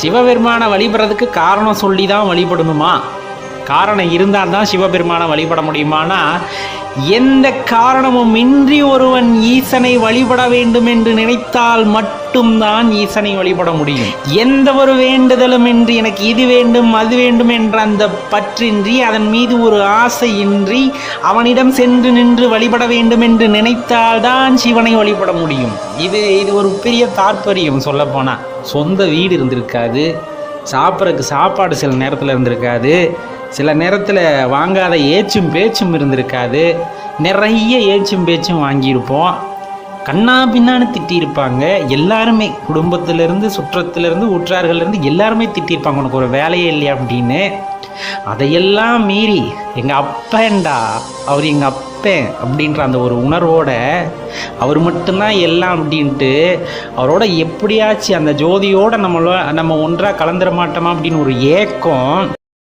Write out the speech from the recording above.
சிவபெருமானை வழிபடுறதுக்கு காரணம் சொல்லி தான் வழிபடணுமா? காரணம் இருந்தால் தான் சிவபெருமானை வழிபட முடியுமானா? எந்த காரணமும் இன்றி ஒருவன் ஈசனை வழிபட வேண்டும் என்று நினைத்தால் மட்டும்தான் ஈசனை வழிபட முடியும். எந்த ஒரு வேண்டுதலும் இன்றி எனக்கு இது வேண்டும் அது வேண்டும் என்ற அந்த பற்றின்றி அதன் மீது ஒரு ஆசையின்றி அவனிடம் சென்று நின்று வழிபட வேண்டும் என்று நினைத்தால்தான் சிவனை வழிபட முடியும். இது இது ஒரு பெரிய தாற்பயம் சொல்லப்போனால் சொந்த வீடு இருந்திருக்காது. சாப்பிட்றதுக்கு சாப்பாடு சில நேரத்தில் இருந்திருக்காது. சில நேரத்தில் வாங்காத ஏச்சும் பேச்சும் இருந்திருக்காது. நிறைய ஏச்சும் பேச்சும் வாங்கியிருப்போம். கண்ணா பின்னான்னு திட்டியிருப்பாங்க. எல்லாருமே குடும்பத்திலேருந்து சுற்றத்திலேருந்து உற்றார்கள்லேருந்து எல்லாருமே திட்டியிருப்பாங்க. உனக்கு ஒரு வேலையே இல்லையா அப்படின்னு. அதையெல்லாம் மீறி எங்கள் அப்பேன்டா அவர் எங்கள் அப்பன் அப்படின்ற அந்த ஒரு உணர்வோட அவர் மட்டும்தான் எல்லாம் அப்படின்ட்டு அவரோட எப்படியாச்சு அந்த ஜோதியோட நம்மள நம்ம ஒன்றாக கலந்துட மாட்டோமா அப்படின்னு ஒரு ஏக்கம்